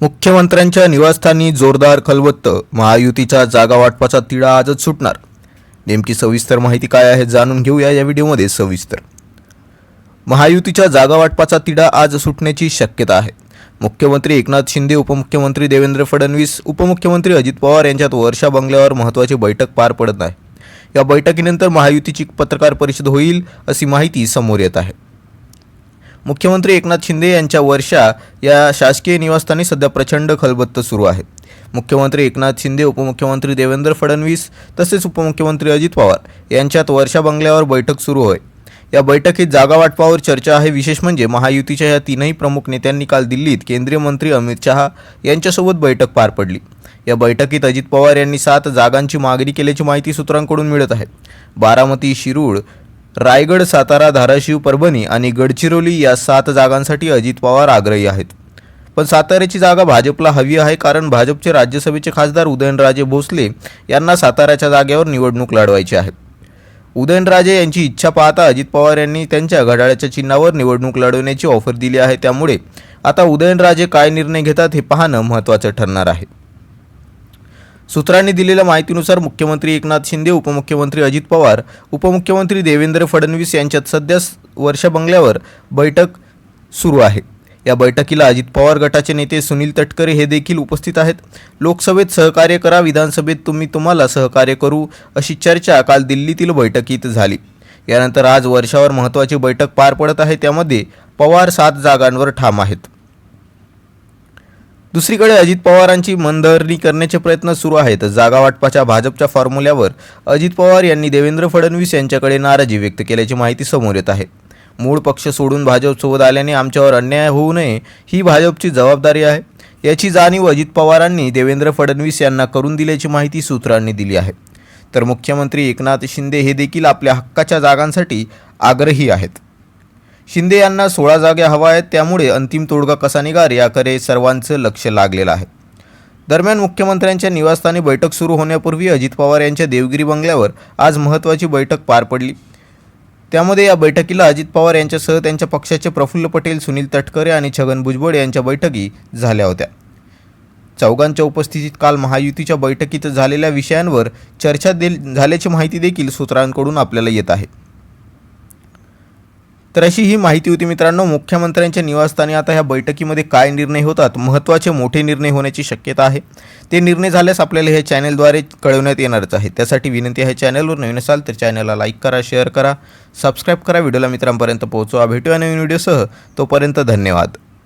मुख्यमंत्र्यांच्या निवासस्थानी जोरदार खलबत्त महायुतीच्या जागा वाटपाचा तिढा आजच सुटणार. नेमकी सविस्तर माहिती काय आहे जाणून घेऊया या व्हिडिओमध्ये सविस्तर. महायुतीच्या जागा वाटपाचा तिढा आज सुटण्याची शक्यता आहे. मुख्यमंत्री एकनाथ शिंदे उपमुख्यमंत्री देवेंद्र फडणवीस उपमुख्यमंत्री अजित पवार यांच्यात वर्षा बंगल्यावर महत्त्वाची बैठक पार पडत आहे या बैठकीनंतर महायुतीची पत्रकार परिषद होईल अशी माहिती समोर येत आहे. मुख्यमंत्री एकनाथ शिंदे यांच्या वर्षा या शासकीय निवासस्थानी सध्या प्रचंड खलबत्त सुरू आहे मुख्यमंत्री एकनाथ शिंदे उपमुख्यमंत्री देवेंद्र फडणवीस तसेच उपमुख्यमंत्री अजित पवार यांच्यात वर्षा बंगल्यावर बैठक सुरू होय या बैठकीत जागा वाटपावर चर्चा आहे. विशेष म्हणजे महायुतीच्या या तीनही प्रमुख नेत्यांनी काल दिल्लीत केंद्रीय मंत्री अमित शहा यांच्यासोबत बैठक पार पडली. या बैठकीत अजित पवार यांनी सात जागांची मागणी केल्याची माहिती सूत्रांकडून मिळत आहे. बारामती शिरूळ रायगड सातारा धाराशिव परभणी आणि गडचिरोली या सात जागांसाठी अजित पवार आग्रही आहेत. पण साताऱ्याची जागा भाजपला हवी आहे कारण भाजपचे राज्यसभेचे खासदार उदयनराजे भोसले यांना साताऱ्याच्या जागेवर निवडणूक लढवायची आहे. उदयनराजे यांची इच्छा पाहता अजित पवार यांनी त्यांच्या घड्याळाच्या चिन्हावर निवडणूक लढवण्याची ऑफर दिली आहे. त्यामुळे आता उदयनराजे काय निर्णय घेतात हे पाहणं महत्त्वाचं ठरणार आहे. सूत्रांनी दिलेल्या माहितीनुसार मुख्यमंत्री एकनाथ शिंदे उपमुख्यमंत्री अजित पवार उपमुख्यमंत्री देवेंद्र फडणवीस यांच्यात सध्या वर्ष वर्षा बंगल्यावर बैठक सुरू आहे. या बैठकीला अजित पवार गटाचे नेते सुनील तटकरे हे देखील उपस्थित आहेत. लोकसभेत सहकार्य करा विधानसभेत तुम्ही तुम्हाला सहकार्य करू अशी चर्चा काल दिल्लीतील बैठकीत झाली. यानंतर आज वर्षावर महत्त्वाची बैठक पार पडत आहे त्यामध्ये पवार सात जागांवर ठाम आहेत. दुसरीकडे अजित पवारांची मनधरणी करण्याचे प्रयत्न सुरू आहेत. जागा वाटपाच्या भाजपच्या फॉर्म्युल्यावर अजित पवार यांनी देवेंद्र फडणवीस यांच्याकडे नाराजी व्यक्त केल्याची माहिती समोर येत आहे. मूळ पक्ष सोडून भाजपसोबत आल्याने आमच्यावर अन्याय होऊ नये ही भाजपची जबाबदारी आहे. याची जाणीव अजित पवारांनी देवेंद्र फडणवीस यांना करून दिल्याची माहिती सूत्रांनी दिली आहे. तर मुख्यमंत्री एकनाथ शिंदे हे देखील आपल्या हक्काच्या जागांसाठी आग्रही आहेत. शिंदे यांना सोळा जागा हवा आहेत त्यामुळे अंतिम तोडगा कसा निघार याकडे सर्वांचं लक्ष लागलेलं आहे. दरम्यान मुख्यमंत्र्यांच्या निवासस्थानी बैठक सुरू होण्यापूर्वी अजित पवार यांच्या देवगिरी बंगल्यावर आज महत्त्वाची बैठक पार पडली. त्यामध्ये या बैठकीला अजित पवार यांच्यासह त्यांच्या पक्षाचे प्रफुल्ल पटेल सुनील तटकरे आणि छगन भुजबळ यांच्या बैठकी झाल्या होत्या. चौघांच्या उपस्थितीत काल महायुतीच्या बैठकीत झालेल्या विषयांवर चर्चा दे झाल्याची माहिती देखील सूत्रांकडून आपल्याला येत आहे. तर अशी ही माहिती होती मित्रांनो. मुख्यमंत्र्यांच्या निवासस्थानी आता ह्या बैठकीमध्ये काय निर्णय होतात? महत्त्वाचे मोठे निर्णय होण्याची शक्यता आहे. ते निर्णय झाल्यास आपल्याला हे चॅनलद्वारे कळवण्यात येणारच आहे. त्यासाठी विनंती आहे चॅनलवर नवीन असाल तर चॅनलला लाईक करा शेअर करा सबस्क्राईब करा. व्हिडिओला मित्रांपर्यंत पोहोचवा. भेटूया नवीन व्हिडिओसह. तोपर्यंत धन्यवाद.